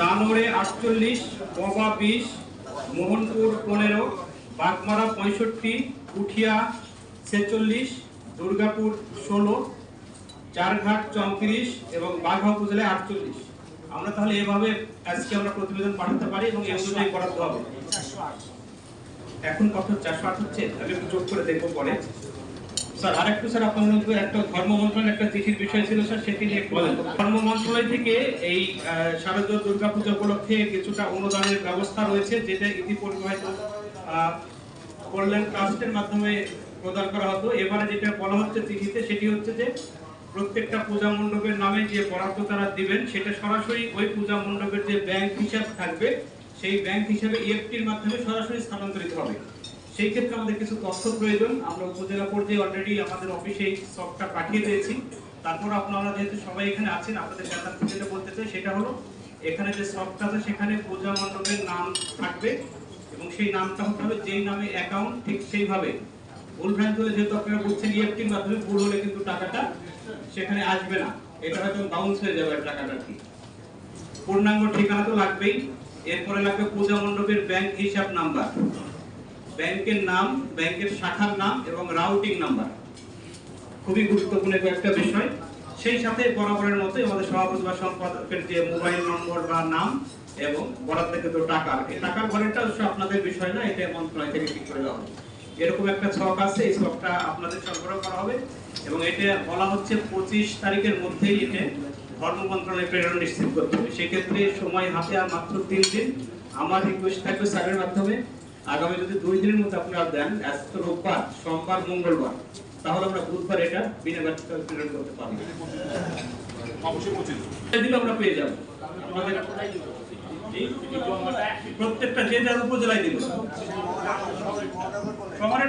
দানোরে আটচল্লিশ ববা বিশ, মোহনপুর পনেরো, বাগমারা পঁয়ষট্টি, উঠিয়া ছেচল্লিশ, দুর্গাপুর ষোলো, চারঘাট চৌত্রিশ এবং বাঘা উপজেলায় আটচল্লিশ। আমরা তাহলে এভাবে আজকে আমরা প্রতিবেদন পাঠাতে পারি এবং এই অনুযায়ী করাতে হবে। এখন কত? চারশো আট হচ্ছে? আমি একটু যোগ করে দেখব পরে। স্যার, আরেকটু স্যার আপনার একটা ধর্ম একটা চিঠির বিষয় ছিল, স্যার, সেটি নিয়ে বলেন। ধর্ম মন্ত্রণালয় থেকে এই শারদীয় উপলক্ষে কিছুটা অনুদানের ব্যবস্থা রয়েছে, যেটা ইতিপূর্বে হয়তো ট্রাস্টের মাধ্যমে প্রদান করা হতো। এবারে যেটা বলা হচ্ছে চিঠিতে, সেটি হচ্ছে যে প্রত্যেকটা পূজা মণ্ডপের নামে যে বরাদ্দ তারা দিবেন, সেটা সরাসরি ওই পূজা মণ্ডপের যে ব্যাংক হিসাব থাকবে, সেই ব্যাংক হিসাবে ইএফটির মাধ্যমে সরাসরি স্থানান্তরিত হবে। সেই ক্ষেত্রে আমাদের কিছু তথ্য প্রয়োজন। আমরা উপজেলা পর্যায়ে অলরেডি আমাদের অফিসে সফটটা পাঠিয়ে দিয়েছি। তারপর আপনারা যেহেতু সবাই এখানে আছেন, আপনাদের কাছে যেটা বলতে চাই সেটা হলো, এখানে যে সফট আছে সেখানে পূজা মণ্ডপের নাম থাকবে এবং সেই নামটা হতে হবে যেই নামে অ্যাকাউন্ট ঠিক সেইভাবে। ভুল ভ্রান্তি হলে যেহেতু আপনারা বুঝছেন ইএফটির মাধ্যমে ভুল হলে কিন্তু টাকাটা সেখানে আসবে না। এটা হয়তো বাউন্স হয়ে যাবে টাকাটা কি। পূর্ণাঙ্গ ঠিকানা তো লাগবেই। এরপরে লাগবে পূজা মণ্ডপের ব্যাংক হিসাব নাম্বার ব্যাংকের নাম, ব্যাংকের শাখার নাম এবং রাউটিং নাম্বার। খুবই গুরুত্বপূর্ণ একটা বিষয়। সেই সাথে বরাবরের মতোই আমাদের সভাপতি বা সম্পাদকের যে মোবাইল নম্বর বা নাম এবং বরাদ্দকৃত টাকা এই টাকার ঘরেরটা অবশ্য আপনাদের বিষয় না, এটা মন্ত্রণালয় থেকে ঠিক করে দেওয়া হবে। এরকম একটা ছক আছে, এই ছকটা আপনাদের সরবরাহ করা হবে এবং এটা বলা হচ্ছে পঁচিশ তারিখের মধ্যেই এটা ধর্ম মন্ত্রণালয়ে প্রেরণ নিশ্চিত করতে হবে। সেক্ষেত্রে সময় হাতে আর মাত্র তিন দিন। আমার রিকোয়েস্ট থাকবে স্যারের মাধ্যমে আগামী যদি দুই দিনের মধ্যে আপনারা দেন রোববার, সোমবার, মঙ্গলবার, তাহলে আমরা বুধবার এটা বিনা ব্যর্থতা প্রেরণ করতে পারব। প্রত্যেকটা উপজেলায় আমার